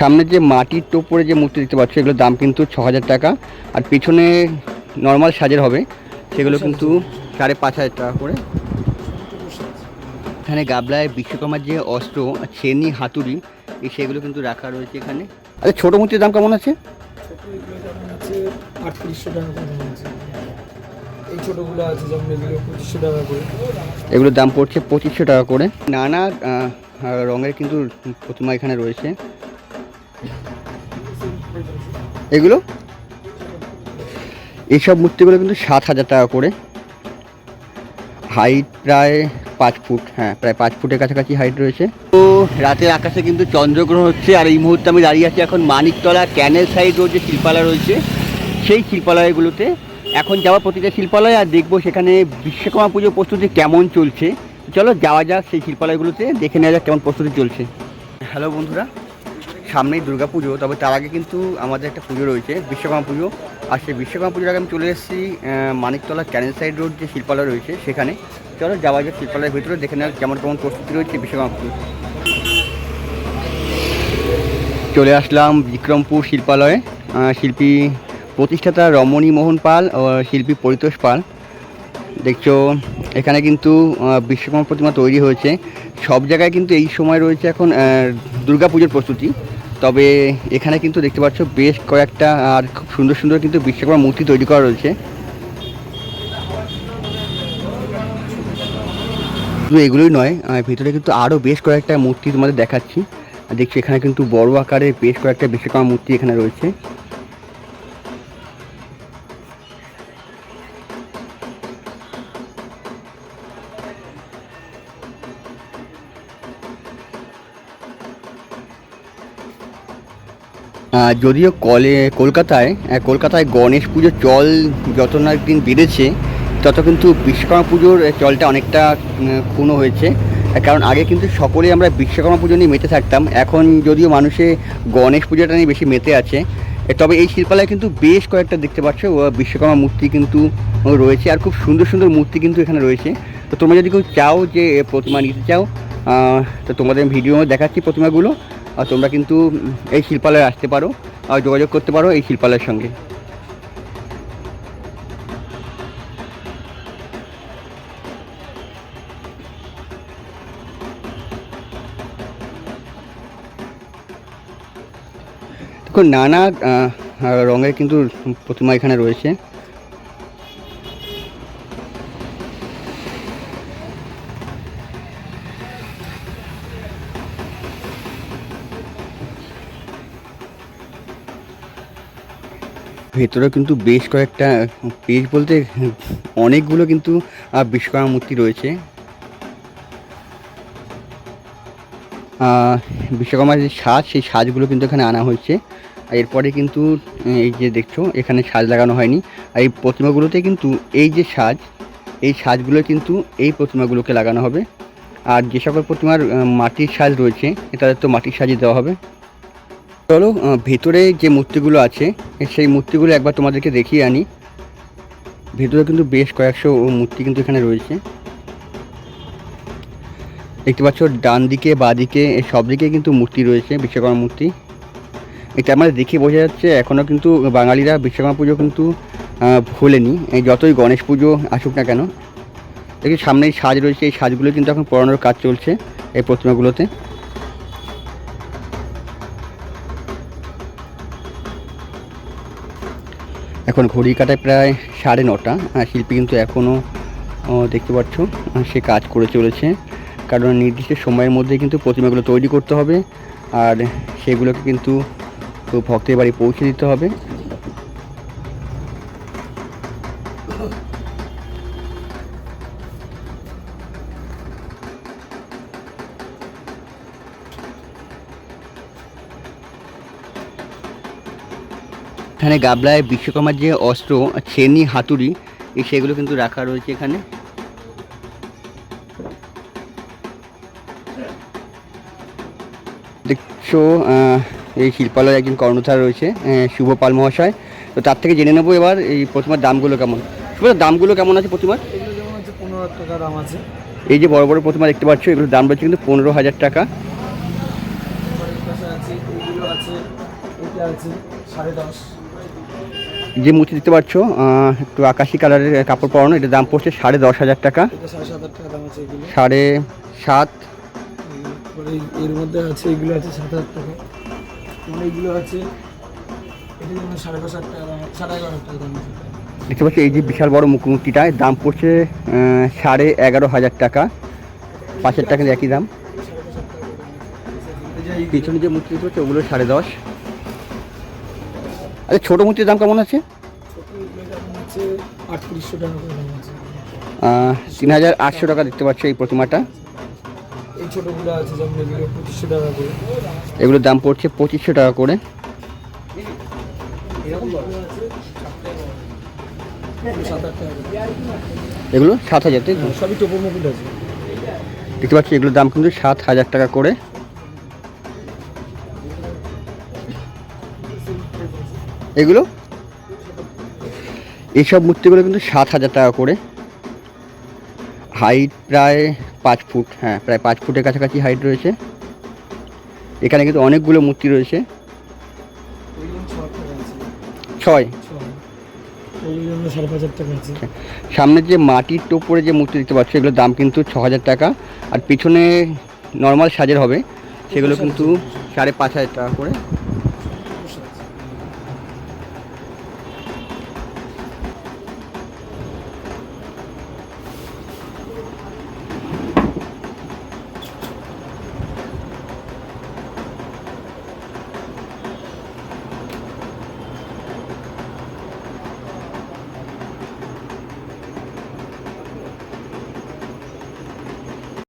সামনে যে মাটির টোপরে যে মূর্তি দেখতে পাচ্ছ, এগুলোর দাম কিন্তু ছ হাজার টাকা। আর পিছনে নর্মাল সাজের হবে, সেগুলো কিন্তু সাড়ে পাঁচ হাজার টাকা করে। এখানে গাবলায় বিশ্বকর্মার যে অস্ত্র ছেনি হাতুড়ি, এই সেগুলো কিন্তু রাখা রয়েছে এখানে। আচ্ছা ছোটো মূর্তির দাম কেমন আছে? টাকা এগুলোর দাম পড়ছে পঁচিশশো টাকা করে। নানা রঙের কিন্তু প্রতিমা এখানে রয়েছে। এগুলো? এইসব মূর্তিগুলো কিন্তু সাত হাজার টাকা করে। হাইট প্রায় পাঁচ ফুট হ্যাঁ প্রায় পাঁচ ফুটের কাছাকাছি হাইট রয়েছে। তো রাতের আকাশে কিন্তু চন্দ্রগ্রহণ হচ্ছে, আর এই মুহূর্তে আমি দাঁড়িয়ে আছি এখন মানিকতলা ক্যানেল সাইড রোড যে শিল্পালয় রয়েছে। সেই শিল্পালয়গুলোতে এখন যাওয়া প্রতিটা শিল্পালয় আর দেখব সেখানে বিশ্বকর্মা পুজো প্রস্তুতি কেমন চলছে। চলো যাওয়া যাক সেই শিল্পালয়গুলোতে, দেখে নেওয়া যাক কেমন প্রস্তুতি চলছে। হ্যালো বন্ধুরা, সামনেই দুর্গা পুজো, তবে তার আগে কিন্তু আমাদের একটা পুজো রয়েছে, বিশ্বকর্মা পুজো। আর সেই বিশ্বকর্মা পুজোর আগে আমি চলে এসেছি মানিকতলা ক্যানেল সাইড রোড যে শিল্পালয় রয়েছে, সেখানে। চলো যাওয়া যাক শিল্পালয়ের ভিতরে, দেখে নেওয়া কেমন কেমন প্রস্তুতি রয়েছে বিশ্বকর্মা পুজো। চলে আসলাম বিক্রমপুর শিল্পালয়ে শিল্পী প্রতিষ্ঠাতা রমণী মোহন পাল ও শিল্পী পরিতোষ পাল। দেখছ, এখানে কিন্তু বিশ্বকর্মা প্রতিমা তৈরি হয়েছে। সব জায়গায় কিন্তু এই সময় রয়েছে এখন দুর্গাপুজোর প্রস্তুতি। তবে এখানে কিন্তু দেখতে পাচ্ছ, বেশ কয়েকটা, আর খুব সুন্দর সুন্দর কিন্তু বিশ্বকর্মা মূর্তি তৈরি করা রয়েছে। শুধু এগুলোই নয় ভিতরে কিন্তু আরও বেশ কয়েকটা মূর্তি তোমাদের দেখাচ্ছি। দেখছি, এখানে কিন্তু বড় আকারে বেশ কয়েকটা বিশ্বকর্মা মূর্তি এখানে রয়েছে। যদিও কলে, কলকাতায় কলকাতায় গণেশ পুজোর চল যত না দিন বেড়েছে তত কিন্তু বিশ্বকর্মা পুজোর চলটা অনেকটা ক্ষুণ্ণ হয়েছে। কারণ আগে কিন্তু সকলেই আমরা বিশ্বকর্মা পুজো নিয়ে মেতে থাকতাম, এখন যদিও মানুষে গণেশ পুজোটা নিয়ে বেশি মেতে আছে তবে এই শিল্পালয়ে কিন্তু বেশ কয়েকটা দেখতে পাচ্ছ বিশ্বকর্মা মূর্তি কিন্তু রয়েছে, আর খুব সুন্দর সুন্দর মূর্তি কিন্তু এখানে রয়েছে। তো তোমরা যদি কেউ চাও যে প্রতিমা নিতে চাও তো তোমাদের ভিডিও দেখাচ্ছি প্রতিমাগুলো। তোমরা কিন্তু এই শিল্পালয়ে আসতে পারো আর যোগাযোগ করতে পারো এই শিল্পালয়ের সঙ্গে। দেখুন, নানা রঙের কিন্তু প্রতিমা এখানে রয়েছে। ভেতরে কিন্তু বেশ কয়েকটা পেজ বলতে অনেকগুলো কিন্তু বিশ্বকর্মা মূর্তি রয়েছে। বিশ্বকর্মার যে সাজ, সেই সাজগুলো কিন্তু এখানে আনা হয়েছে। এরপরে কিন্তু এই যে দেখছ, এখানে সাজ লাগানো হয়নি। আর এই প্রতিমাগুলোতে কিন্তু এই যে সাজ, এই সাজগুলো কিন্তু এই প্রতিমাগুলোকে লাগানো হবে। আর যে সকল প্রতিমার মাটির সাজ রয়েছে তাদের তো মাটির সাজই দেওয়া হবে। চলো ভেতরে যে মূর্তিগুলো আছে, সেই মূর্তিগুলো একবার তোমাদেরকে দেখিয়ে আনি। ভেতরে কিন্তু বেশ কয়েকশো মূর্তি কিন্তু এখানে রয়েছে। দেখতে পাচ্ছ ডান দিকে বা দিকে সব দিকে কিন্তু মূর্তি রয়েছে, বিশ্বকর্মা মূর্তি। এটা আমাদের দেখে বোঝা যাচ্ছে এখনও কিন্তু বাঙালিরা বিশ্বকর্মা পুজো কিন্তু ভোলেনি। যতই গণেশ পুজো আসুক না কেন, দেখি সামনেই সাজ রয়েছে, এই সাজগুলো কিন্তু এখন পড়ানোর কাজ চলছে, এই প্রতিমাগুলোতে। এখন ঘড়ি কাটায় প্রায় সাড়ে নটা। আর শিল্পী কিন্তু এখনও দেখতে পাচ্ছ, সে কাজ করে চলেছে। কারণ নির্দিষ্ট সময়ের মধ্যে কিন্তু প্রতিমাগুলো তৈরি করতে হবে। আর সেগুলোকে কিন্তু ভক্তের বাড়ি পৌঁছে দিতে হবে। এখানে গাবলায় বিশ্বকর্মার যে অস্ত্র ছেনি হাতুড়ি এই সেগুলো কিন্তু রাখা রয়েছে এখানে। দেখছ এই শিল্পালয়ে একজন কর্ণধার রয়েছে আহ, শুভ পাল মহাশয়। তো তার থেকে জেনে নেব এবার এই প্রতিমার দামগুলো কেমন। শুভ দামগুলো কেমন আছে প্রতিমার? এই যে বড় বড় প্রতিমা দেখতে পাচ্ছ এগুলোর দাম রয়েছে কিন্তু পনেরো হাজার টাকা। সাড়ে দশ। যে মূর্তি দেখতে পাচ্ছ একটু আকাশি কালারের কাপড় পরানো এটার দাম পড়ছে সাড়ে দশ হাজার টাকা। সাড়ে সাত এগুলো। এর মধ্যে আছে এগুলো আছে সাত হাজার টাকা। মানে এইগুলো আছে দেখতে পাচ্ছি এই যে বিশাল বড় মুখ মূর্তিটা এর দাম পড়ছে সাড়ে এগারো হাজার টাকা। পাঁচ হাজার টাকা একই দাম। পিছনে যে মূর্তি দেখতে পাচ্ছ ওগুলো সাড়ে দশ। আচ্ছা ছোটো মূর্তির দাম কেমন আছে? তিন হাজার আটশো টাকা দেখতে পাচ্ছ এই প্রতিমাটা। এগুলোর দাম পড়ছে পঁচিশশো টাকা করে। এগুলো সাত হাজার দেখতে পাচ্ছি এগুলোর দাম কিন্তু সাত হাজার টাকা করে। এগুলো? এইসব মূর্তিগুলো কিন্তু সাত হাজার টাকা করে। হাইট প্রায় পাঁচ ফুট হ্যাঁ প্রায় পাঁচ ফুটের কাছাকাছি হাইট রয়েছে। এখানে কিন্তু অনেকগুলো মূর্তি রয়েছে। ছয়। সামনের যে মাটির টোপরে যে মূর্তি দেখতে পাচ্ছ, এগুলোর দাম কিন্তু ছ হাজার টাকা। আর পিছনে নর্মাল সাজের হবে। সেগুলো কিন্তু সাড়ে পাঁচ হাজার টাকা করে।